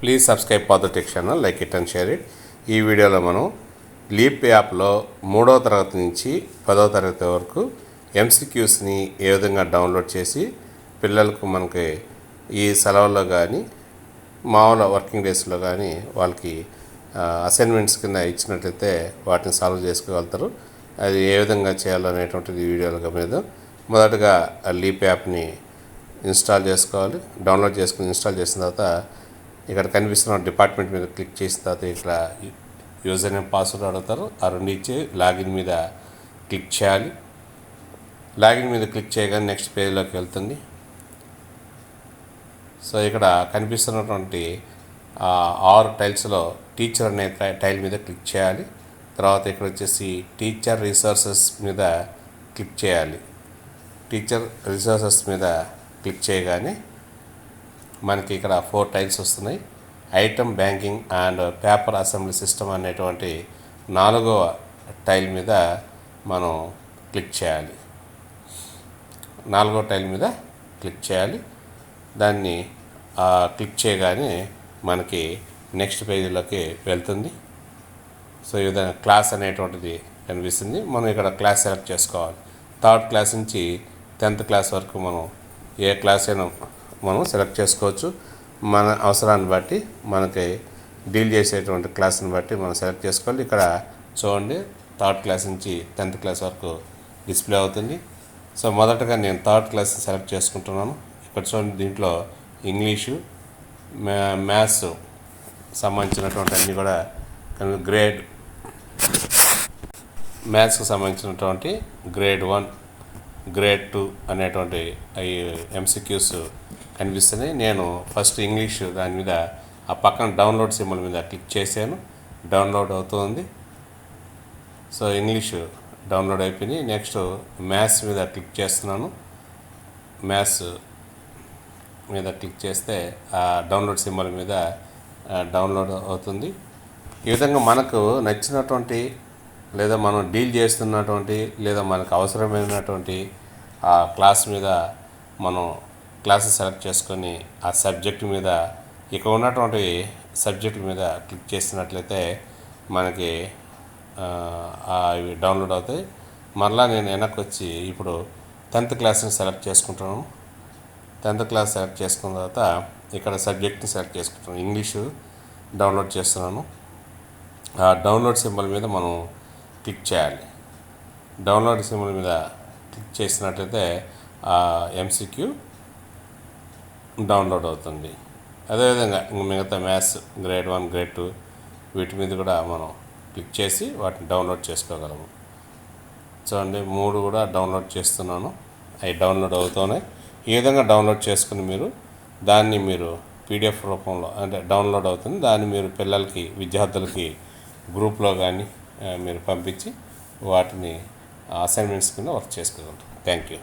Please subscribe పాదటెక్ channel like it and share it ఈ వీడియోలో మనం లీప్ యాప్లో మూడవ తరగతి నుంచి పదవ తరగతి వరకు ఎంసీక్యూస్ని ఏ విధంగా డౌన్లోడ్ చేసి పిల్లలకు మనకి ఈ సెలవుల్లో కానీ మామూలు వర్కింగ్ డేస్లో కానీ వాళ్ళకి అసైన్మెంట్స్ కింద ఇచ్చినట్లయితే వాటిని సాల్వ్ చేసుకోగలుగుతారు. అది ఏ విధంగా చేయాలనేటువంటిది వీడియోలు వీడియోలో మొదటగా ఆ లీప్ యాప్ని ఇన్స్టాల్ చేసుకోవాలి. డౌన్లోడ్ చేసుకుని ఇన్స్టాల్ చేసిన తర్వాత ఇక్కడ కనిపిస్తున్న డిపార్ట్మెంట్ మీద క్లిక్ చేసిన తర్వాత ఇక్కడ యూజర్ నేమ్ పాస్వర్డ్ అడుగుతారు. ఆ రెండు ఇచ్చి లాగిన్ మీద క్లిక్ చేయాలి. లాగిన్ మీద క్లిక్ చేయగానే నెక్స్ట్ పేజ్లోకి వెళ్తుంది. సో ఇక్కడ కనిపిస్తున్నటువంటి ఆరు టైల్స్లో టీచర్ అనే టై- టైల్ మీద క్లిక్ చేయాలి. తర్వాత ఇక్కడ వచ్చేసి టీచర్ రిసోర్సెస్ మీద క్లిక్ చేయాలి. టీచర్ రిసోర్సెస్ మీద క్లిక్ చేయగానే మనకి ఇక్కడ ఫోర్ టైల్స్ వస్తున్నాయి. Item banking and paper assembly system అనేటువంటి నాలుగవ టైల్ మీద మనం క్లిక్ చేయాలి. నాలుగో టైల్ మీద క్లిక్ చేయాలి. దాన్ని క్లిక్ చేయగానే మనకి నెక్స్ట్ పేజీలోకి వెళ్తుంది. సో ఈ విధంగా క్లాస్ అనేటువంటిది కనిపిస్తుంది. మనం ఇక్కడ క్లాస్ సెలెక్ట్ చేసుకోవాలి. థర్డ్ క్లాస్ నుంచి టెన్త్ క్లాస్ వరకు మనం ఏ క్లాస్ అయినా మనం సెలెక్ట్ చేసుకోవచ్చు. మన అవసరాన్ని బట్టి మనకి డీల్ చేసేటువంటి క్లాస్ని బట్టి మనం సెలెక్ట్ చేసుకోవాలి. ఇక్కడ చూడండి థర్డ్ క్లాస్ నుంచి టెన్త్ క్లాస్ వరకు డిస్ప్లే అవుతుంది. సో మొదటగా నేను థర్డ్ క్లాస్ సెలెక్ట్ చేసుకుంటున్నాను. ఇక్కడ చూడండి దీంట్లో ఇంగ్లీషు మ్యా మ్యాథ్స్ సంబంధించినటువంటి అన్నీ కూడా గ్రేడ్ మ్యాథ్స్కి సంబంధించినటువంటి గ్రేడ్ వన్ గ్రేడ్ టూ అనేటువంటి అవి ఎంసీక్యూస్ కనిపిస్తున్నాయి. నేను ఫస్ట్ ఇంగ్లీష్ దాని మీద ఆ పక్కన డౌన్లోడ్ సింబల్ మీద క్లిక్ చేశాను. డౌన్లోడ్ అవుతుంది. సో ఇంగ్లీష్ డౌన్లోడ్ అయిపోయింది. నెక్స్ట్ మ్యాథ్స్ మీద క్లిక్ చేస్తున్నాను. మ్యాథ్స్ మీద క్లిక్ చేస్తే ఆ డౌన్లోడ్ సింబల్ మీద డౌన్లోడ్ అవుతుంది. ఈ విధంగా మనకు నచ్చినటువంటి లేదా మనం డీల్ చేస్తున్నటువంటి లేదా మనకు అవసరమైనటువంటి ఆ క్లాస్ మీద మనం క్లాసెస్ సెలెక్ట్ చేసుకొని ఆ సబ్జెక్ట్ మీద ఇక ఉన్నటువంటి సబ్జెక్ట్ మీద క్లిక్ చేసినట్లయితే మనకి అవి డౌన్లోడ్ అవుతాయి. మరలా నేను వెనక్కి వచ్చి ఇప్పుడు టెన్త్ క్లాస్ని సెలెక్ట్ చేసుకుంటున్నాను టెన్త్ క్లాస్ సెలెక్ట్ చేసుకున్న తర్వాత ఇక్కడ సబ్జెక్ట్ని సెలెక్ట్ చేసుకుంటాను. ఇంగ్లీషు డౌన్లోడ్ చేస్తున్నాను. ఆ డౌన్లోడ్ సింబల్ మీద మనం క్లిక్ చేయాలి. డౌన్లోడ్ సింబల్ మీద క్లిక్ చేసినట్లయితే ఎంసీక్యూ డౌన్లోడ్ అవుతుంది. అదేవిధంగా ఇంక మిగతా maths grade one grade two వీటి మీద కూడా మనం క్లిక్ చేసి వాటిని డౌన్లోడ్ చేసుకోగలము. చూడండి మూడు కూడా డౌన్లోడ్ చేస్తున్నాను. అవి డౌన్లోడ్ అవుతున్నాయి ఈ విధంగా డౌన్లోడ్ చేసుకుని మీరు దాన్ని మీరు పీడిఎఫ్ రూపంలో అంటే డౌన్లోడ్ అవుతుంది. దాన్ని మీరు పిల్లలకి విద్యార్థులకి గ్రూప్లో కానీ మీరు పంపించి వాటిని అసైన్మెంట్స్ కింద వర్క్ చేసుకోగలరు థ్యాంక్ యూ.